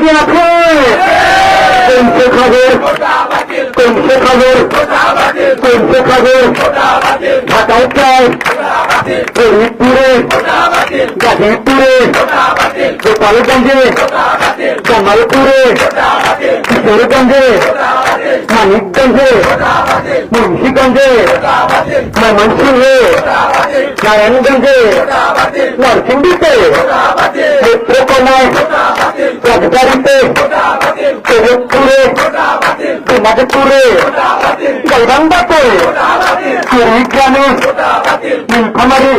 কি আছে কোনছে খবর কোনছে খবর কোনছে খবর ঢাকায় চাই ফরিদপুরে। গাজীপুরে। গোপালগঞ্জে। জামালপুরে। কিশোরগঞ্জে। মানিকগঞ্জে। মুন্সিগঞ্জে। ময়মনসিংহে। নারায়ণগঞ্জে। নরসিংদীতে। নেত্রকোনায় রাজবাড়িতে শরীরপুরে দিনাজপুরে গাইবান্ধাতে কুড়িগ্রামে নীলফামারি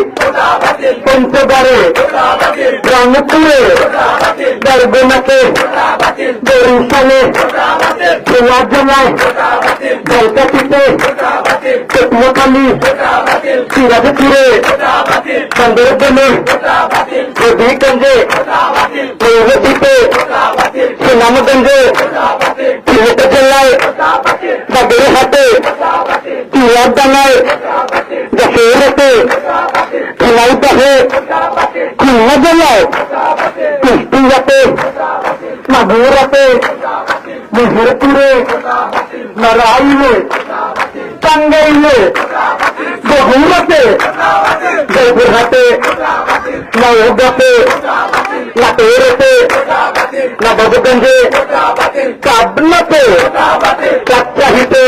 পঞ্চগড়ে রংপুরে বরগুনাতে বরিশালে সিরাজনায় জলকাঠিতে পেটমোখালি সিরাজপুরে সুন্দরবনে হবিগঞ্জে নৈহাটিতে সুনামগঞ্জে সিলেট জেলায় বাগেরহাটে চুয়াদানায় যশোরেতে ধলাইপাহে খুলনা জেলায় কুষ্টিয়াতে মাগুরাতে মেহেরপুরে নারাইলে টাঙ্গাইলে বহুরাতে জয়পুরহাটে নওগাঁতে লাটেরেতে নবাবগঞ্জে কাবনাতে রাজশাহীতে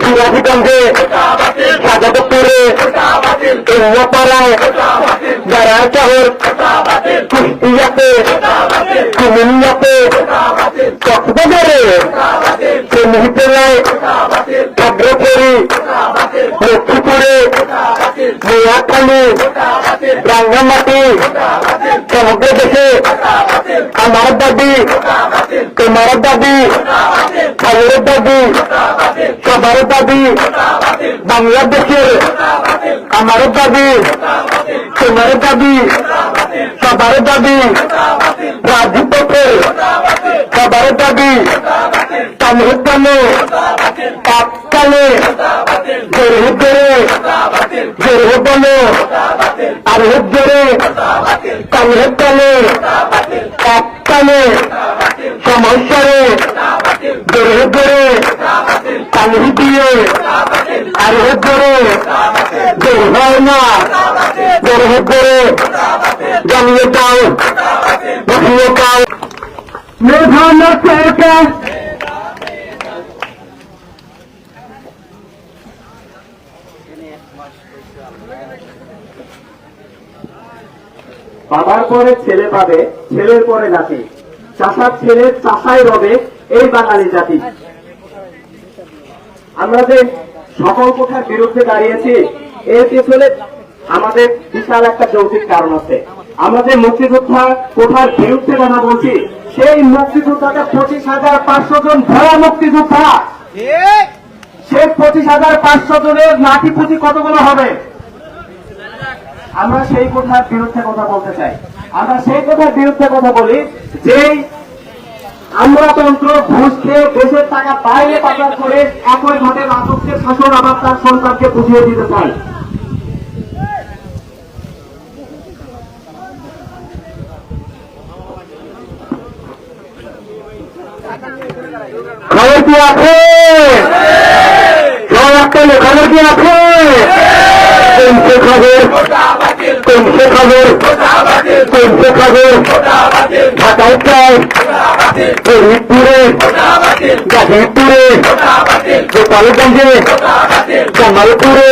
সিরাজগঞ্জে সাজাদপুরে কেন্দ্রপাড়ায় গাড়ার শহর কুষ্টিয়াতে কুমিল্লাতে কক্সবাজারে চন্দ্রীতলায় আগ্রপুরি লক্ষ্মীপুরে নোয়াখালী রাঙ্গামাটি সমগ্র দেশে আমার দাবি, তোমার দাবি, খালের দাবি, সবার দাবি, বাংলাদেশের আমার দাবি, তোমার দাবি, সবার দাবি রাজপথের সবার দাবি সমুদ্রে পাককালে জোরে জোরে জোরে বলো। আর জোরে কালে কালে পাককালে সমস্যারে জোরে জোরে কালি দিয়ে। আর জোরে জোর হয় না। জোরে জানিয়ে দাও বুঝিয়ে দাও মেধানা সরকার বাবার পরে ছেলে পাবে ছেলের পরে জাতি। চাষার ছেলে চাষাই রবে এই বাঙালি জাতি। আমরা যে সকল কোঠার বিরুদ্ধে দাঁড়িয়েছি এর পেছনে আমাদের বিশাল একটা যৌক্তিক কারণ আছে। আমরা যে মুক্তিযোদ্ধা কোঠার বিরুদ্ধে কথা বলছি সেই মুক্তিযোদ্ধাটা পঁচিশ হাজার পাঁচশো জন ভরা মুক্তিযোদ্ধা। সেই পঁচিশ হাজার পাঁচশো জনের লাঠি পুঁজি কতগুলো হবে? আমরা সেই কথার বিরুদ্ধে কথা বলতে চাই। আমরা সেই কথার বিরুদ্ধে কথা বলি যেই আমলাতন্ত্র ঘুষ খেয়ে দেশের টাকা বাইরে পাচার করে একই ঘাটে রাজস্বের শাসন আবার তার সন্তানকে বুঝিয়ে দিতে চাই। খবর কি আছে? খবর কি আছে? খবর। কোনছে খবর কোনছে খবর ঢাকায় চাই ফরিদপুরে। গাজীপুরে। গোপালগঞ্জে। জামালপুরে।